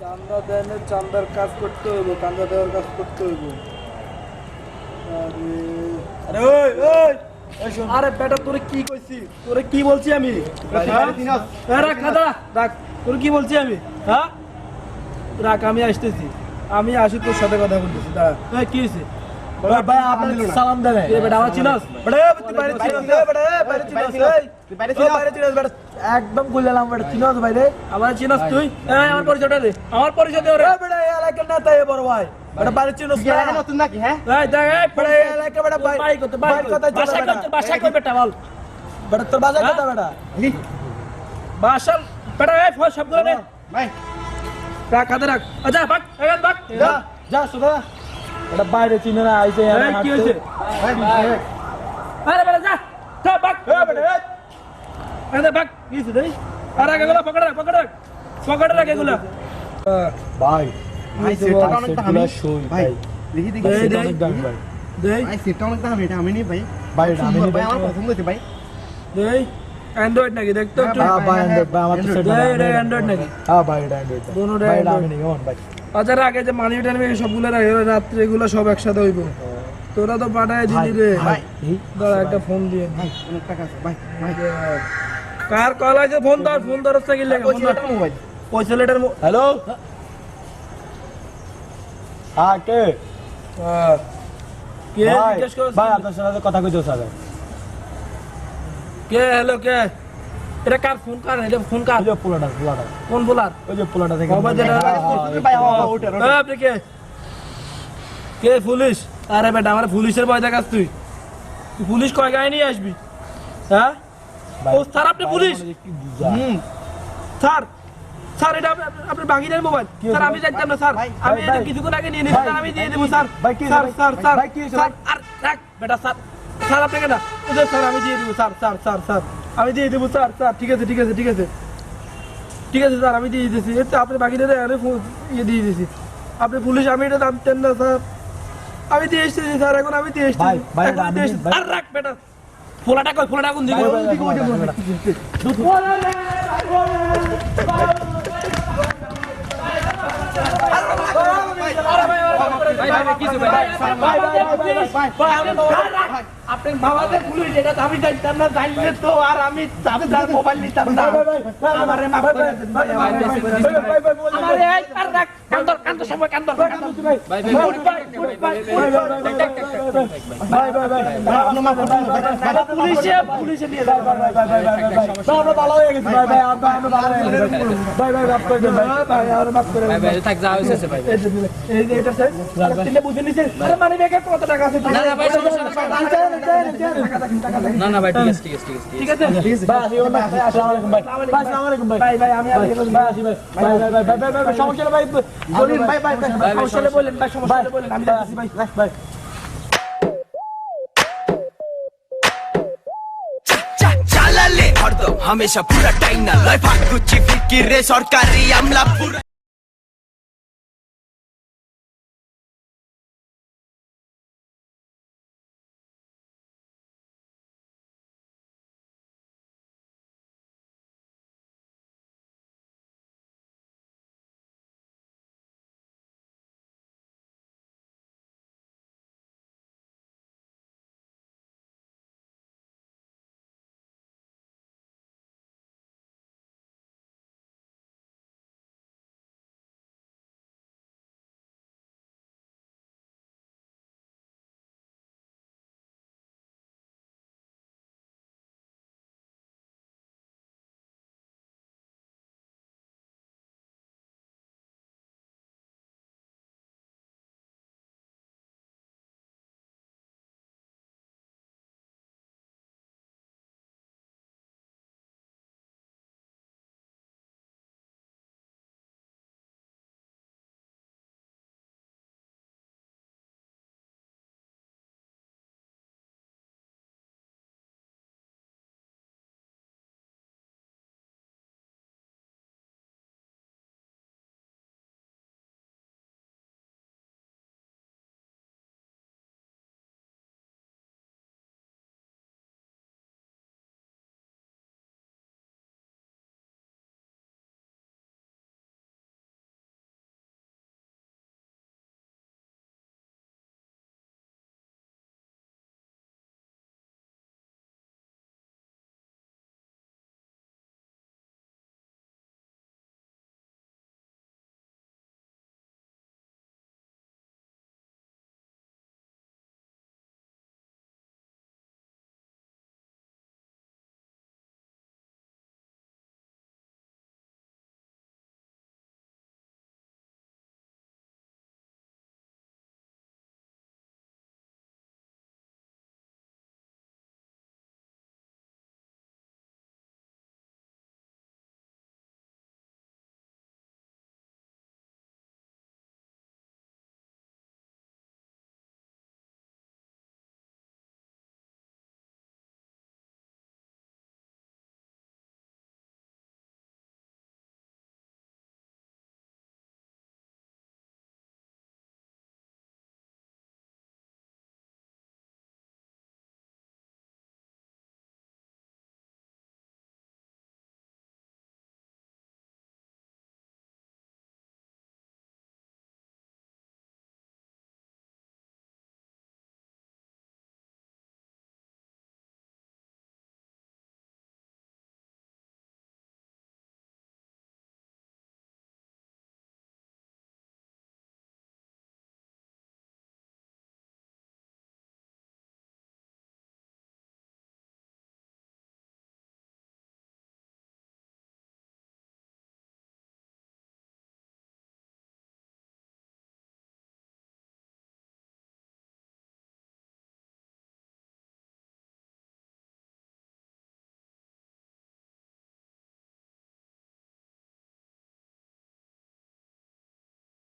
চান্দা দেন চান্দার কাজ করতে হইব চান্দা দেওয়ার কাজ করতে হইব। আরে বেটা তোরে কি কইছি? তোরে কি বলছি আমি? রাখ? খাদা রাখ। তোর কি বলছি আমি? হ্যাঁ? রাখ আমি আসতেছি। আমি আসি তোর সাথে কথা বলতেছি দাঁড়া। কি হয়েছে সালাম দেবে বেটা আমার চিনাস বেটা চিনাস আমার চিনাস তুই আমার পরিচয়টা দে আমার পরিচয় দে ওরে বেটা এলাকার নেতা এ বড় ভাই বেটা বাইরে চিনাস তুই নতুন নাকি হ্যাঁ এই দেখ এই বেটা এলাকা বেটা বাই বাই করতে বাই কথা বাসা করতে বাসা কই বেটা বল বেটা তোর বাসা কথা বেটা বাসা বেটা এই ফোন সব নে ভাই রাখ আচ্ছা যা যা এটা বাইরে চিনে না আইছে কি? ভাই ভাই আরে বেটা যা যা বাক এ বেটা এই আরে বাক কি হইছে দেই। আরে এগুলো পকড় রাখ পকড় রাখ। পকড় রাখ এগুলো। ভাই ভাই সেটা অনেক দামি। ভাই দেখি দেখি সেটা অনেক দামি ভাই। দেই। ভাই সেটা অনেক দামি এটা আমি নেই ভাই। ভাই, এটা আমি নিই ভাই ভাই। আমার পছন্দ হয়েছে ভাই। দেই অ্যান্ড্রয়েড নাকি দেখতো হ্যাঁ, একটু। ভাই, ভাই অ্যান্ড্রয়েড ভাই আমার তো সেটা দেই এটা। অ্যান্ড্রয়েড নাকি। হ্যাঁ ভাই এটা অ্যান্ড্রয়েড দোনোটা ভাই এটা আমি Android। নিই আচ্ছা আগে যে মানি টানি সবগুলো রাখে রাত্রে এগুলো সব একসাথে হইব। তোরা তো পাঠায় দিলি রে। দাঁড়া একটা ফোন দিয়ে ভাই অনেক টাকা আছে ভাই ভাই। কার কল আছে ফোন ধর ফোন ধর কি লাগে ওই ছেলেটার মোবাইল ওই ছেলেটার হ্যালো? হ্যাঁ কে? কে ভাই জিজ্ঞেস করছিস? ভাই আপনার সাথে কথা কইতে স্যার। কে? হ্যালো কে? এটা কার? ফোন কার? এটা ফোন কার? ওই যে পোলাটা পোলাটা। কোন বলার ওই যে পোলাটা থেকে বাবা হ্যাঁ, হ্যাঁ, আপনি কে? কে পুলিশ? আরে বেটা আমার পুলিশের ভয় দেখাস তুই। তুই পুলিশ কয় গায়ে নিয়ে আসবি? হ্যাঁ? ও স্যার আপনি পুলিশ? হুম। স্যার স্যার এটা আপনি- আপনি- আপনার মোবাইল। স্যার আমি না স্যার। আমি ভাই, এটা কিছুক্ষণ আগে নিয়ে নিয়েছি আমি দিয়ে দেবো স্যার। আর রাখ বেটা স্যার স্যার আপনাকে না স্যার আমি দিয়ে দেবো স্যার স্যার স্যার স্যার আমি দিয়ে দেবো স্যার স্যার ঠিক আছে ঠিক আছে ঠিক আছে। ঠিক আছে স্যার আমি দিয়ে দিয়েছি এই তো আপনি বাকি দিয়ে আরে ইয়ে দিয়ে দিয়েছি আপনি পুলিশ আমি এটা জানতেন না স্যার আমি দিয়ে এসেছি স্যার এখন আমি দিয়ে এসেছি ভাই, ভাই, এখন আমি আমি- দিয়ে এসেছি। ভাই- আর রাখ বেটা ফোলাটা কই ফোলাটা কোন দিকে ভাই, ভাই, ভাই, ভাই, ভাই, ভাই, আপনার বাবাদের পুলিশ এটা আমি জানতাম না জানলে তো আর আমি আপনার মোবাইল নিতাম না আমারে মাফ করে দেন ভাই, আমারে মাফ করে দেন। আমারে এই আর রাখ কান্দর কান্দর সবাই কান্দর কান্দর ভাই ভাই পুলিশে পুলিশে নিয়ে যাও ভাই ভাই ভাই ভাই ভাই আমরা ভালো হয়ে গেছি ভাই ভাই আমরা আমরা ভালো হয়ে গেছি ভাই ভাই মাফ করে দেন ভাই ভাই আর মাফ করে দেন ভাই থাক যা হয়েছে ভাই এই যে দিলে, এই যে এটা স্যার তিনটে বুঝে নিছেন আরে মানে ব্যাগে কত টাকা আছে না, না, ভাই, সমস্যা নেই, না না ভাই ঠিক আছে ঠিক আছে ঠিক আছে ঠিক আছে ভাই, আসসালামু আলাইকুম ভাই। আসসালামু আলাইকুম ভাই। ভাই ভাই আমি আর কি বলব? ভাই, আসি ভাই। ভাই, ভাই, ভাই, সমস্যা ভাই। বলেন ভাই ভাই সমস্যা বলেন ভাই সমস্যা বলেন আমি ভাই ভাই, চালালে হরদম হামেশা পুরা টাইম না লয় ভাগ গুচ্ছি ফিকিরে সরকারি আমলা পুরা